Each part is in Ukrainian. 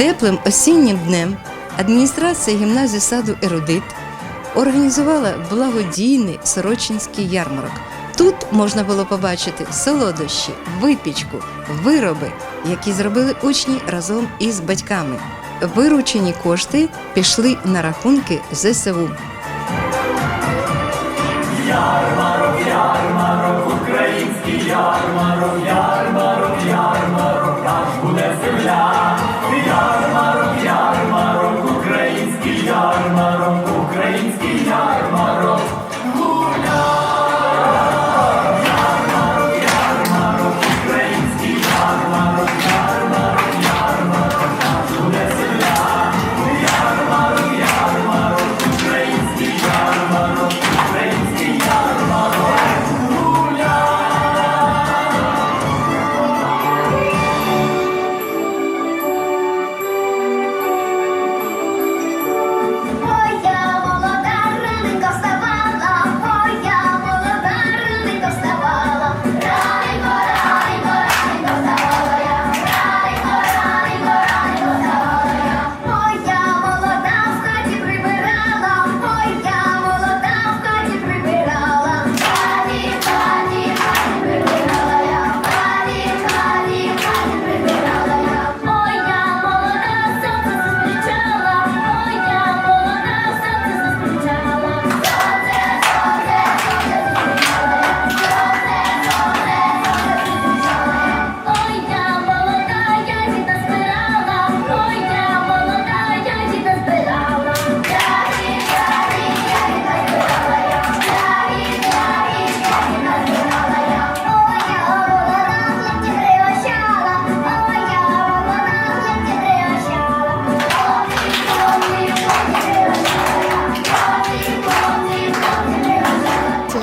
Теплим осіннім днем адміністрація гімназії саду Ерудит організувала благодійний Сорочинський ярмарок. Тут можна було побачити солодощі, випічку, вироби, які зробили учні разом із батьками. Виручені кошти пішли на рахунки ЗСУ. Моя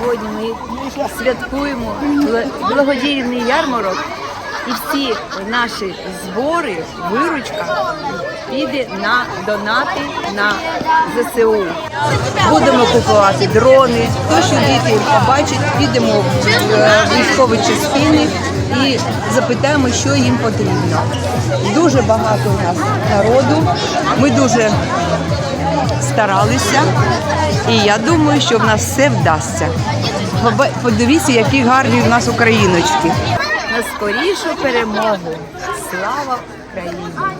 Сьогодні ми святкуємо благодійний ярмарок, і всі наші збори, виручка піде на донати на ЗСУ. Будемо купувати дрони. То, що діти побачать, підемо в е, військові частини і запитаємо, що їм потрібно. Дуже багато у нас народу. Ми дуже старалися, і я думаю, що в нас все вдасться. Подивіться, які гарні в нас україночки. На скорішу перемогу. Слава Україні!